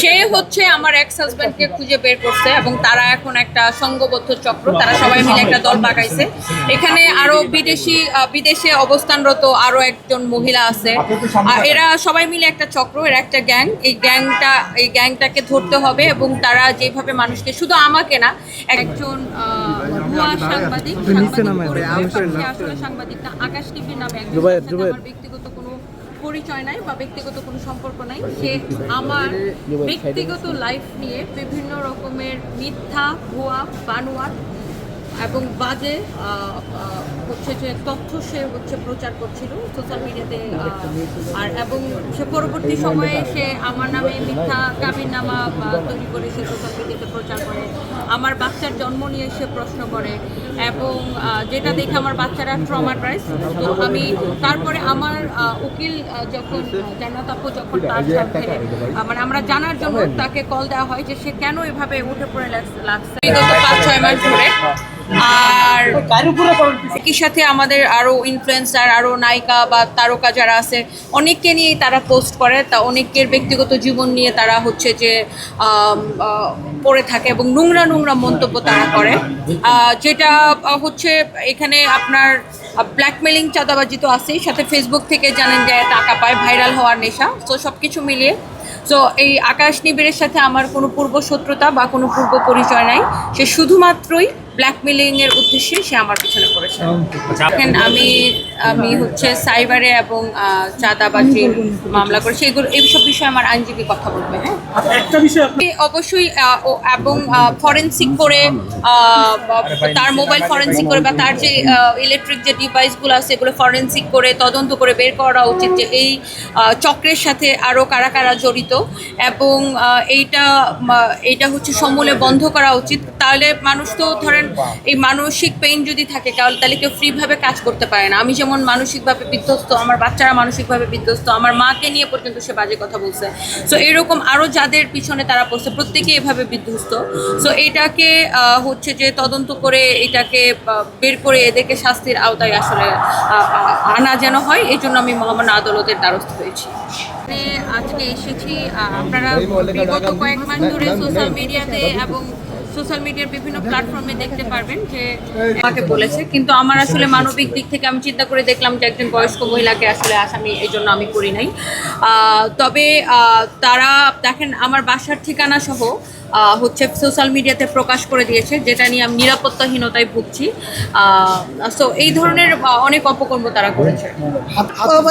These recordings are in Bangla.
সে হচ্ছে আমার এক্স হাজব্যান্ডকে খুঁজে বের করছে এবং তারা এখন একটা সংঘবদ্ধ চক্র। তারা সবাই মিলে একটা দল পাকাইছে এখানে আরও বিদেশি বিদেশে অবস্থানরত আরও একজন মহিলা আছে। আর এরা সবাই মিলে একটা চক্র এরা একটা গ্যাং। এই গ্যাংটা এই গ্যাংটাকে ধরতে হবে এবং তারা যেভাবে মানুষকে শুধু আমাকে না একজন ভুয়া সাংবাদিক সাংবাদিক আকাশ টিভি নামে একজন ব্যক্তিগত পরিচয় নাই বা ব্যক্তিগত কোনো সম্পর্ক নাই, সে আমার ব্যক্তিগত লাইফ নিয়ে বিভিন্ন রকমের মিথ্যা, ভুয়া বানোয়ার এবং বাজে হচ্ছে যে তথ্য সে হচ্ছে প্রচার করছিল সোশ্যাল মিডিয়াতে আর এবং সে পরবর্তী সময়ে সে আমার নামে মিথ্যা বা তৈরি করে সে সোশ্যাল মিডিয়াতে প্রচার করে। আমার বাচ্চার জন্ম নিয়ে সে প্রশ্ন করে এবং যেটা দেখে আমার বাচ্চারা ট্রমাটাইজ তো আমি তারপরে আমার উকিল যখন জান্নাত আপু যখন তার সাথে মানে আমরা জানার জন্য তাকে কল দেওয়া হয় যে সে কেন এভাবে উঠে পড়ে লাগ- লাগছে। বিগত পাঁচ ছয় মাস ধরে। আর একই সাথে আমাদের আরও ইনফ্লুয়েন্সার আরও নায়িকা বা তারকা যারা আছে অনেককে নিয়েই তারা পোস্ট করে। তা অনেকের ব্যক্তিগত জীবন নিয়ে তারা হচ্ছে যে পড়ে থাকে এবং নোংরা নোংরা মন্তব্য তারা করে। যেটা হচ্ছে এখানে আপনার ব্ল্যাকমেলিং চাঁদাবাজি তো আছেই। সাথে ফেসবুক থেকে জানেন যে টাকা পায় ভাইরাল হওয়ার নেশা। তো সব কিছু মিলিয়ে তো এই আকাশ নিবিড়ের সাথে আমার কোনো পূর্ব শত্রুতা বা কোনো পূর্ব পরিচয় নাই। সে শুধুমাত্রই ব্ল্যাকমেলিং এর উদ্দেশ্যে সে আমার পিছনে পড়েছে। দেখেন আমি আমি হচ্ছে সাইবারে এবং আহ, চাঁদাবাজির মামলা করেছি। এগুলো এইসব বিষয়ে আমার আইনজীবী কথা বলবে হ্যাঁ? আচ্ছা, একটা বিষয় অবশ্যই এবং ফরেন্সিক করে তার মোবাইল ফরেন্সিক করে বা তার যে ইলেকট্রিক যে ডিভাইসগুলো আছে এগুলো ফরেন্সিক করে তদন্ত করে বের করা উচিত যে এই চক্রের সাথে আরও কারা কারা জড়িত এবং এইটা এইটা হচ্ছে সমূলে বন্ধ করা উচিত। তাহলে মানুষ তো ধরেন এই মানসিক পেইন যদি থাকে তাহলে তাহলে কেউ ফ্রিভাবে কাজ করতে পারে না। আমি যেমন মানসিকভাবে বিধ্বস্ত আমার বাচ্চারা মানসিকভাবে বিধ্বস্ত আমার মাকে নিয়ে পর্যন্ত সে বাজে কথা বলছে। সো এরকম আরও যাদের পিছনে তারা পড়ছে প্রত্যেকে এভাবে বিধ্বস্ত। সো এটাকে আহ, হচ্ছে যে তদন্ত করে এটাকে বের করে এদেরকে শাস্তির আওতায় আসলে আনা যেন হয় এই জন্য আমি মহামান্য আদালতের দ্বারস্থ হয়েছি। আজকে এসেছি আহ, আপনারা বিগত কয়েক মাস ধরে সোশ্যাল মিডিয়াতে এবং সোশ্যাল মিডিয়ার বিভিন্ন প্ল্যাটফর্মে দেখতে পারবেন যে আমাকে বলেছে। কিন্তু আমার আসলে মানবিক দিক থেকে আমি চিন্তা করে দেখলাম যে একজন বয়স্ক মহিলাকে আসলে আসামি এই জন্য আমি করি নাই। তবে আহ, তারা দেখেন আমার বাসার ঠিকানা সহ হচ্ছে সোশ্যাল মিডিয়াতে প্রকাশ করে দিয়েছে যেটা নিয়ে আমি নিরাপত্তাহীনতায় ভুগছি। সো এই ধরনের অনেক অপকর্ম তারা করেছে।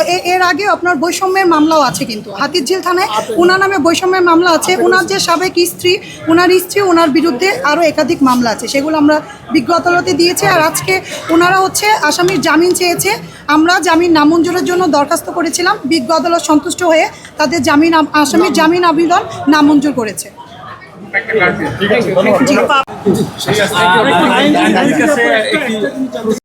এ- এর আগে আপনার বৈষম্যের মামলাও আছে কিন্তু। হাতিরঝিল থানায় ওনার নামে বৈষম্যের মামলা আছে। ওনার যে সাবেক স্ত্রী ওনার স্ত্রী ওনার বিরুদ্ধে আরও একাধিক মামলা আছে। সেগুলো আমরা বিজ্ঞ আদালতে দিয়েছি আর আজকে ওনারা হচ্ছে আসামির জামিন চেয়েছে। আমরা জামিন নামঞ্জুরের জন্য দরখাস্ত করেছিলাম। বিজ্ঞ আদালত সন্তুষ্ট হয়ে তাদের জামিন আসামির জামিন আবেদন নামঞ্জুর করেছে।